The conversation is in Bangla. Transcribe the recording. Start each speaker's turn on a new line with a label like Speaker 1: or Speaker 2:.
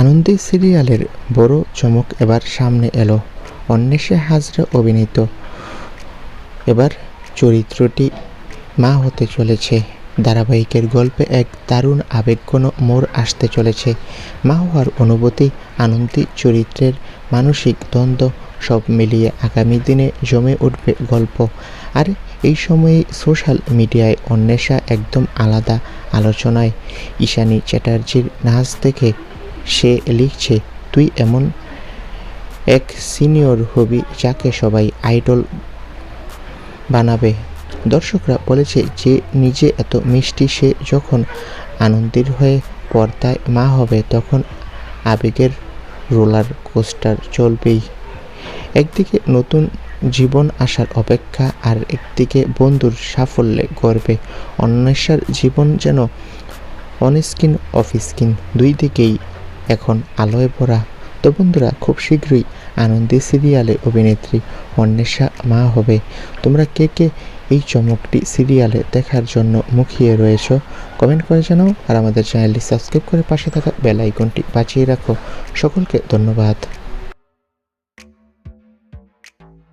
Speaker 1: আনন্দী সিরিয়ালের বড় চমক এবার সামনে এলো। অন্বেষে হাজরা অভিনীত। এবার চরিত্রটি মা হতে চলেছে। ধারাবাহিকের গল্পে এক দারুণ আবেগঘন মোড় আসতে চলেছে। মা হওয়ার অনুভূতি আনন্দী চরিত্রের মানসিক দ্বন্দ্ব সব মিলিয়ে আগামী দিনে জমে উঠবে গল্প। আর এই সময়ে সোশ্যাল মিডিয়ায় অন্বেষা একদম আলাদা আলোচনায়। ঈশানী চ্যাটার্জির নাচ দেখে সে লিখছে, তুই এমন এক সিনিয়র হবি যাকে সবাই আইডল বানাবে। দর্শকরা বলেছে যে নিজে এত মিষ্টি, সে যখন আনন্দের হয়ে পর্দায় মা হবে, তখন আবেগের রোলার কোস্টার চলবেই। একদিকে নতুন জীবন আসার অপেক্ষা, আর একদিকে বন্ধুর সাফল্যে গর্বে। অন্বেষার জীবন যেন অনস্কিন, অফস্কিন, দুই দিকেই এখন আলোয় ভরা। তো বন্ধুরা, খুব শীঘ্রই আনন্দের সিরিয়ালে অভিনেত্রী অন্বেষা মা হবে। তোমরা কে কে এই চমকটি সিরিয়ালে দেখার জন্য মুখিয়ে রয়েছ, কমেন্ট করে জানাও। আর আমাদের চ্যানেলটি সাবস্ক্রাইব করে পাশে থাকা বেল আইকনটি বাঁচিয়ে রাখো। সকলকে ধন্যবাদ।